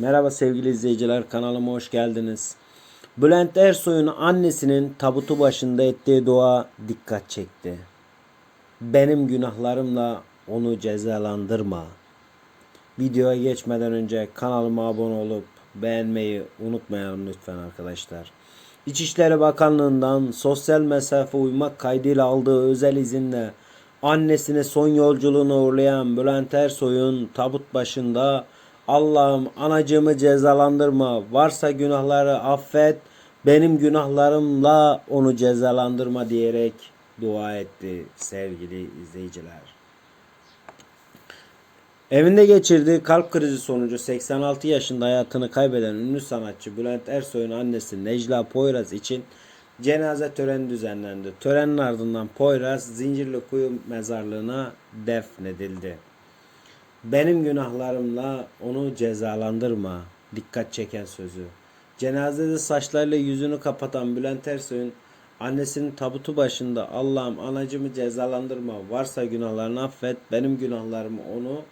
Merhaba sevgili izleyiciler kanalıma hoş geldiniz. Bülent Ersoy'un annesinin tabutu başında ettiği dua dikkat çekti. Benim günahlarımla onu cezalandırma. Videoya geçmeden önce kanalıma abone olup beğenmeyi unutmayalım lütfen arkadaşlar. İçişleri Bakanlığı'ndan sosyal mesafe uymak kaydıyla aldığı özel izinle annesine son yolculuğuna uğurlayan Bülent Ersoy'un tabut başında Allah'ım anacığımı cezalandırma, varsa günahları affet, benim günahlarımla onu cezalandırma diyerek dua etti sevgili izleyiciler. Evinde geçirdiği kalp krizi sonucu 86 yaşında hayatını kaybeden ünlü sanatçı Bülent Ersoy'un annesi Necla Poyraz için cenaze töreni düzenlendi. Törenin ardından Poyraz Zincirlikuyu mezarlığına defnedildi. Benim günahlarımla onu cezalandırma. Dikkat çeken sözü. Cenazede saçlarıyla yüzünü kapatan Bülent Ersoy'un annesinin tabutu başında Allah'ım anacımı cezalandırma. Varsa günahlarını affet. Benim günahlarımı onu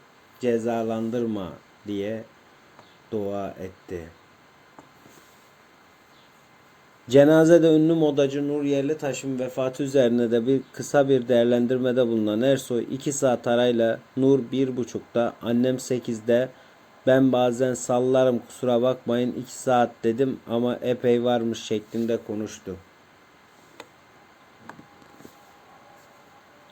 cezalandırma diye dua etti. Cenazede ünlü modacı Nur Yerlitaş'ın vefatı üzerine de bir kısa bir değerlendirmede bulunan Ersoy 2 saat arayla Nur 1.30'da annem 8'de ben bazen sallarım kusura bakmayın 2 saat dedim ama epey varmış şeklinde konuştu.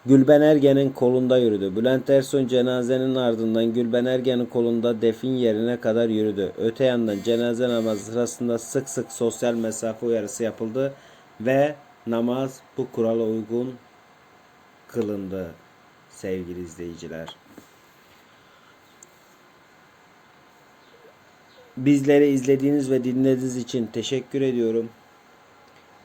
Gülben Ergen'in kolunda yürüdü. Bülent Ersoy cenazenin ardından Gülben Ergen'in kolunda defin yerine kadar yürüdü. Öte yandan cenaze namazı sırasında sık sık sosyal mesafe uyarısı yapıldı ve namaz bu kurala uygun kılındı sevgili izleyiciler. Bizleri izlediğiniz ve dinlediğiniz için teşekkür ediyorum.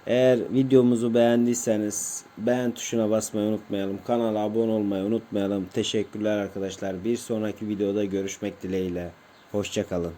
Eğer videomuzu beğendiyseniz beğen tuşuna basmayı unutmayalım. Kanala abone olmayı unutmayalım. Teşekkürler arkadaşlar. Bir sonraki videoda görüşmek dileğiyle. Hoşçakalın.